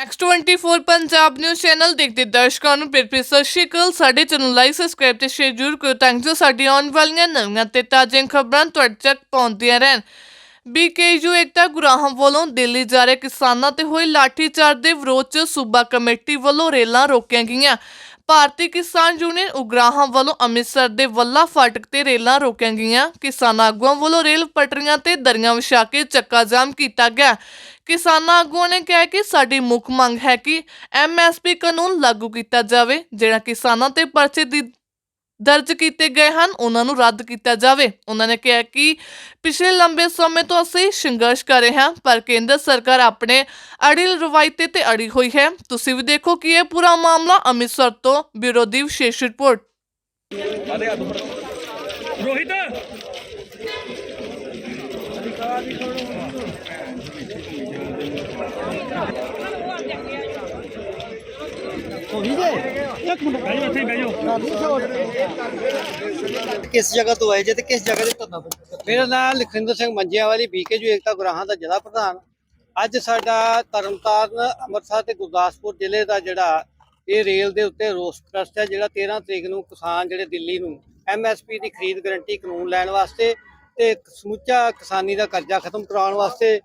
X24 Punjab news channel ਦੇਖਦੇ ਦਰਸ਼ਕਾਂ ਨੂੰ। ਫਿਰ ਫਿਰ ਸਤਿ ਸ਼੍ਰੀ ਅਕਾਲ। ਸਾਡੇ ਚੈਨਲ ਲਾਈਕ, ਸਬਸਕ੍ਰਾਈਬ ਤੇ ਸ਼ੇਅਰ ਜ਼ਰੂਰ ਕਰੋ ਤਾਂ ਜੋ ਸਾਡੀ ਆਉਣ ਵਾਲੀਆਂ ਨਵੀਆਂ ਤੇ ਤਾਜ਼ੀਆਂ ਖਬਰਾਂ ਤੁਹਾਡੇ ਤੱਕ ਪਹੁੰਚਦੀਆਂ ਰਹਿਣ। ਬੀਕੇਯੂ ਏਕਤਾ ਗੁਰਾਹਾਂ ਵੱਲੋਂ ਦਿੱਲੀ ਜਾ ਰਹੇ ਕਿਸਾਨਾਂ ਤੇ ਹੋਏ ਲਾਠੀਚਾਰਜ ਦੇ ਵਿਰੋਧ 'ਚ ਸੂਬਾ ਕਮੇਟੀ ਵੱਲੋਂ ਰੇਲਾਂ ਰੋਕੀਆਂ ਗਈਆਂ। ਭਾਰਤੀ ਕਿਸਾਨ ਯੂਨੀਅਨ ਉਗਰਾਹਾਂ ਵੱਲੋਂ ਅੰਮ੍ਰਿਤਸਰ ਦੇ ਵੱਲਾ ਫਾਟਕ ਤੇ ਰੇਲਾਂ ਰੋਕੀਆਂ ਗਈਆਂ। ਕਿਸਾਨ ਆਗੂਆਂ ਵੱਲੋਂ ਰੇਲ ਪਟਰੀਆਂ ਤੇ ਦਰੀਆਂ ਵਿਛਾ ਕੇ ਚੱਕਾ ਜਾਮ ਕੀਤਾ ਗਿਆ। ਕਿਸਾਨਾਂ ਆਗੂਆਂ ਨੇ ਕਿਹਾ ਕਿ ਸਾਡੀ ਮੁੱਖ ਮੰਗ ਹੈ ਕਿ ਐਮਐਸਪੀ ਕਾਨੂੰਨ ਲਾਗੂ ਕੀਤਾ ਜਾਵੇ, ਜਿਹੜਾ ਕਿਸਾਨਾਂ ਤੇ ਪਰਚੇ ਦੀ ਦਰਜ ਕੀਤੇ ਗਏ ਹਨ, ਉਹਨਾਂ ਨੂੰ ਰੱਦ ਕੀਤਾ ਜਾਵੇ। ਉਹਨਾਂ ਨੇ ਕਿਹਾ ਕਿ ਪਿਛਲੇ ਲੰਬੇ ਸਮੇਂ ਤੋਂ ਅਸੀਂ ਸੰਘਰਸ਼ ਕਰ ਰਹੇ ਹਾਂ, ਪਰ ਕੇਂਦਰ ਸਰਕਾਰ ਆਪਣੇ ਅੜਿਲ ਰਵਾਇਤੇ ਤੇ ਅੜੀ ਹੋਈ ਹੈ। ਤੁਸੀਂ ਵੀ ਦੇਖੋ ਕਿ ਇਹ ਪੂਰਾ ਮਾਮਲਾ ਅੰਮ੍ਰਿਤਸਰ ਤੋਂ ਬਿਊਰੋ ਦੀ ਵਿਸ਼ੇਸ਼ ਰਿਪੋਰਟ। ਰੋਹਿਤ! ਇੱਕ ਮਿੰਟ ਬੈਜੋ ਇੱਥੇ ਬੈਜੋ ਕਿਸ ਜਗ੍ਹਾ ਤੋਂ ਆਏ ਜੇ ਤੇ ਕਿਸ ਜਗ੍ਹਾ ਤੇ ਧਰਨਾ ਮੇਰਾ ਨਾਮ ਲਖਿੰਦਰ ਸਿੰਘ ਮੰਜਿਆ ਵਾਲੀ ਬੀਕੇਯੂ ਏਕਤਾ ਗੁਰਾਹਾਂ ਦਾ ਜ਼ਿਲ੍ਹਾ ਪ੍ਰਧਾਨ। ਅੱਜ ਸਾਡਾ ਤਰਨਤਾਰਨ, ਅੰਮ੍ਰਿਤਸਰ ਤੇ ਗੁਰਦਾਸਪੁਰ ਜ਼ਿਲ੍ਹੇ ਦਾ ਜਿਹੜਾ ਇਹ ਰੇਲ ਦੇ ਉੱਤੇ ਰੋਸ ਪ੍ਰਸਤ ਹੈ, ਜਿਹੜਾ 13 ਤਰੀਕ ਨੂੰ ਕਿਸਾਨ ਜਿਹੜੇ ਦਿੱਲੀ ਨੂੰ ਐਮਐਸਪੀ ਦੀ ਖਰੀਦ ਗਰੰਟੀ ਕਾਨੂੰਨ ਲੈਣ ਵਾਸਤੇ ਤੇ ਸਮੁੱਚਾ ਕਿਸਾਨੀ ਦਾ ਕਰਜ਼ਾ ਖਤਮ ਕਰਾਉਣ ਵਾਸਤੇ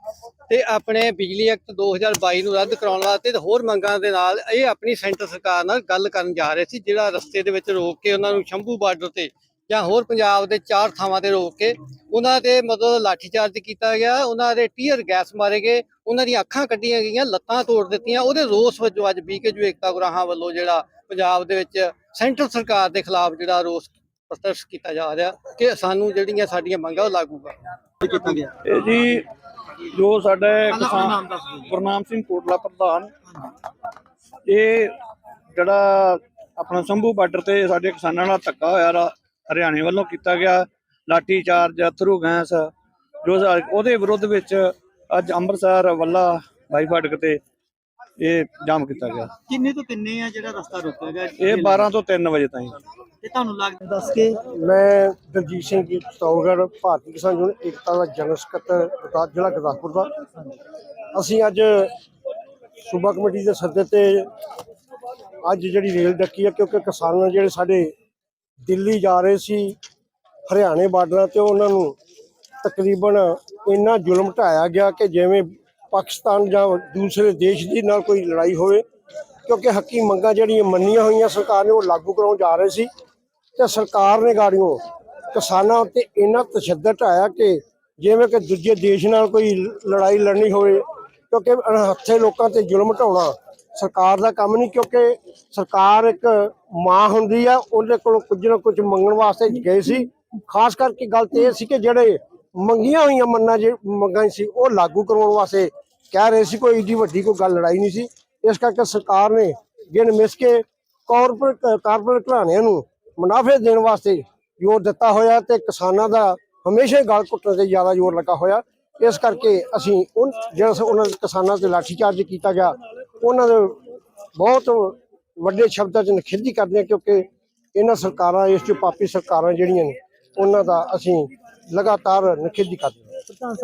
ਤੇ ਆਪਣੇ ਬਿਜਲੀ ਐਕਟ 2022 ਨੂੰ ਰੱਦ ਕਰਾਉਣ ਵਾਸਤੇ ਤੇ ਹੋਰ ਮੰਗਾਂ ਦੇ ਨਾਲ ਇਹ ਆਪਣੀ ਸੈਂਟਰ ਸਰਕਾਰ ਨਾਲ ਗੱਲ ਕਰਨ ਜਾ ਰਹੇ ਸੀ, ਜਿਹੜਾ ਰਸਤੇ ਦੇ ਵਿੱਚ ਰੋਕ ਕੇ ਉਹਨਾਂ ਨੂੰ ਸ਼ੰਭੂ ਬਾਰਡਰ ਤੇ ਜਾਂ ਹੋਰ ਪੰਜਾਬ ਦੇ ਚਾਰ ਥਾਵਾਂ ਤੇ ਰੋਕ ਕੇ ਉਹਨਾਂ ਤੇ ਮਤਲਬ ਲਾਠੀਚਾਰਜ ਕੀਤਾ ਗਿਆ, ਉਹਨਾਂ ਦੇ ਟੀਅਰ ਗੈਸ ਮਾਰੇ ਗਏ, ਉਹਨਾਂ ਦੀਆਂ ਅੱਖਾਂ ਕੱਢੀਆਂ ਗਈਆਂ, ਲੱਤਾਂ ਤੋੜ ਦਿੱਤੀਆਂ, ਉਹਦੇ ਰੋਸ ਵਜੋਂ ਅੱਜ ਬੀਕੇਯੂ ਏਕਤਾ ਗੁਰਾਹਾਂ ਵੱਲੋਂ ਜਿਹੜਾ ਪੰਜਾਬ ਦੇ ਵਿੱਚ ਸੈਂਟਰ ਸਰਕਾਰ ਦੇ ਖਿਲਾਫ ਜਿਹੜਾ ਰੋਸ ਪ੍ਰਦਰਸ਼ਨ ਕੀਤਾ ਜਾ ਰਿਹਾ ਕਿ ਸਾਨੂੰ ਜਿਹੜੀਆਂ ਸਾਡੀਆਂ ਮੰਗਾਂ ਉਹ ਲਾਗੂ ਕਰ ਇਹ ਜੀ ਜੋ ਸਾਡੇ ਕਿਸਾਨ ਗੁਰਨਾਮ ਸਿੰਘ ਕੋਟਲਾ ਪ੍ਰਧਾਨ ਇਹ ਜਿਹੜਾ ਆਪਣਾ ਸੰਭੂ ਬਾਰਡਰ ਤੇ ਸਾਡੇ ਕਿਸਾਨਾਂ ਨਾਲ ਧੱਕਾ ਹੋਇਆ ਰਾ ਹਰਿਆਣੇ ਵੱਲੋਂ ਕੀਤਾ ਗਿਆ ਲਾਠੀ ਚਾਰਜ ਥਰੂ ਗੈਸ ਜੋ ਉਹਦੇ ਵਿਰੁੱਧ ਵਿੱਚ ਅੱਜ ਅੰਮ੍ਰਿਤਸਰ ਵੱਲਾ ਬਾਈ ਫਾਟਕ ਤੇ ਇਹ ਜਾਮ ਕੀਤਾ ਗਿਆ। ਕਿੰਨੇ ਤੋਂ ਕਿੰਨੇ ਆ ਜਿਹੜਾ ਰਸਤਾ ਰੋਕਿਆ ਗਿਆ? ਇਹ 12 ਤੋਂ 3 ਵਜੇ ਤਾਈਂ। ਤੇ ਤੁਹਾਨੂੰ ਲੱਗਦਾ ਦੱਸ ਕੇ ਮੈਂ ਦਲਜੀਤ ਸਿੰਘ ਜੀ ਚਤੌੜਗੜ੍ਹ ਭਾਰਤੀ ਕਿਸਾਨ ਯੂਨੀਅਨ ਏਕਤਾ ਦਾ ਜਨਰਲ ਸਕੱਤਰ ਗੁਰਦਾਸ ਜ਼ਿਲ੍ਹਾ ਗੁਰਦਾਸਪੁਰ ਦਾ। ਅਸੀਂ ਅੱਜ ਸੂਬਾ ਕਮੇਟੀ ਦੇ ਸੱਦੇ ਤੇ ਅੱਜ ਜਿਹੜੀ ਰੇਲ ਡੱਕੀ ਹੈ ਕਿਉਂਕਿ ਕਿਸਾਨ ਜਿਹੜੇ ਸਾਡੇ ਦਿੱਲੀ ਜਾ ਰਹੇ ਸੀ ਹਰਿਆਣੇ ਬਾਰਡਰਾਂ ਤੇ ਉਹਨਾਂ ਨੂੰ ਤਕਰੀਬਨ ਇੰਨਾ ਜ਼ੁਲਮ ਢਾਇਆ ਗਿਆ ਕਿ ਜਿਵੇਂ ਪਾਕਿਸਤਾਨ ਜਾਂ ਦੂਸਰੇ ਦੇਸ਼ ਦੀ ਨਾਲ ਕੋਈ ਲੜਾਈ ਹੋਵੇ, ਕਿਉਂਕਿ ਹੱਕੀ ਮੰਗਾਂ ਜਿਹੜੀਆਂ ਮੰਨੀਆਂ ਹੋਈਆਂ ਸਰਕਾਰ ਨੇ ਉਹ ਲਾਗੂ ਕਰਾਉਣ ਜਾ ਰਹੇ ਸੀ। ਤੇ ਸਰਕਾਰ ਨੇ ਗਾੜੀਆਂ ਕਿਸਾਨਾਂ ਉੱਤੇ ਇੰਨਾ ਤਸ਼ੱਦਦ ਆਇਆ ਕਿ ਜਿਵੇਂ ਕਿ ਦੂਜੇ ਦੇਸ਼ ਨਾਲ ਕੋਈ ਲੜਾਈ ਲੜਨੀ ਹੋਵੇ, ਕਿਉਂਕਿ ਹੱਥੇ ਲੋਕਾਂ ਤੇ ਜ਼ੁਲਮ ਢਾਉਣਾ ਸਰਕਾਰ ਦਾ ਕੰਮ ਨਹੀਂ, ਕਿਉਂਕਿ ਸਰਕਾਰ ਇੱਕ ਮਾਂ ਹੁੰਦੀ ਆ, ਉਹਦੇ ਕੋਲੋਂ ਕੁਝ ਨਾ ਕੁਝ ਮੰਗਣ ਵਾਸਤੇ ਗਏ ਸੀ। ਖਾਸ ਕਰਕੇ ਗੱਲ ਤੇ ਇਹ ਸੀ ਕਿ ਜਿਹੜੇ ਮੰਗੀਆਂ ਹੋਈਆਂ ਮੰਨਾਂ ਜੇ ਮੰਗਾਂ ਸੀ, ਉਹ ਲਾਗੂ ਕਰਵਾਉਣ ਵਾਸਤੇ ਕਹਿ ਰਹੇ ਸੀ ਕੋਈ ਏਡੀ ਵੱਡੀ ਕੋਈ ਗੱਲ ਲੜਾਈ ਨਹੀਂ ਸੀ। ਇਸ ਕਰਕੇ ਸਰਕਾਰ ਨੇ ਗਿਣ ਮਿਸ ਕੇ ਕਾਰਪੋਰੇਟ ਕਾਰਪੋਰੇਟ ਘਰਾਣਿਆਂ ਨੂੰ ਮੁਨਾਫੇ ਦੇਣ ਵਾਸਤੇ ਜ਼ੋਰ ਦਿੱਤਾ ਹੋਇਆ ਤੇ ਕਿਸਾਨਾਂ ਦਾ ਹਮੇਸ਼ਾ ਹੀ ਗਲ ਘੁੱਟਣ ਤੇ ਜ਼ਿਆਦਾ ਜ਼ੋਰ ਲੱਗਾ ਹੋਇਆ। ਇਸ ਕਰਕੇ ਅਸੀਂ ਉਨ, ਜਿਹੜਾ ਉਹਨਾਂ ਕਿਸਾਨਾਂ ਤੇ ਲਾਠੀਚਾਰਜ ਕੀਤਾ ਗਿਆ, ਉਹਨਾਂ ਦੇ ਬਹੁਤ ਵੱਡੇ ਸ਼ਬਦਾਂ 'ਚ ਨਿਖੇਧੀ ਕਰਦੇ ਹਾਂ ਕਿਉਂਕਿ ਇਹਨਾਂ ਸਰਕਾਰਾਂ, ਇਸ 'ਚ ਪਾਪੀ ਸਰਕਾਰਾਂ ਜਿਹੜੀਆਂ ਨੇ, ਉਹਨਾਂ ਦਾ ਅਸੀਂ ਲਗਾਤਾਰ ਨਿਖੇਧੀ ਕਰਦੇ ਹਾਂ।